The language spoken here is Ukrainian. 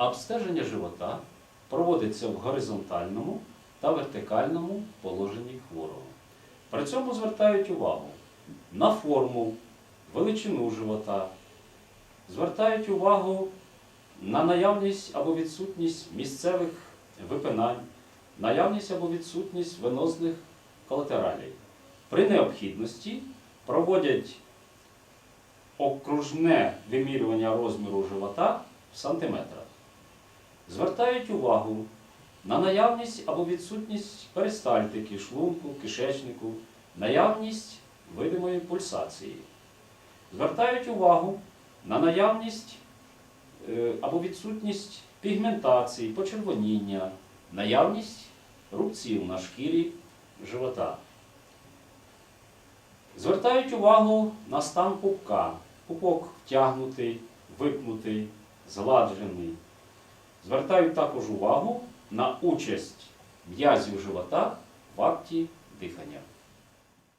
а обстеження живота проводиться в горизонтальному та вертикальному положенні хворого. При цьому звертають увагу на форму, величину живота, звертають увагу на наявність або відсутність місцевих випинань, наявність або відсутність венозних колатералій. При необхідності проводять окружне вимірювання розміру живота в сантиметрах. Звертають увагу на наявність або відсутність перистальтики, шлунку, кишечнику, наявність видимої пульсації. Звертають увагу на наявність е, або відсутність пігментації, почервоніння, наявність рубців на шкірі живота. Звертають увагу на стан пупка. Пупок втягнутий, випнутий, згладжений. Звертають також увагу на участь м'язів живота в акті дихання.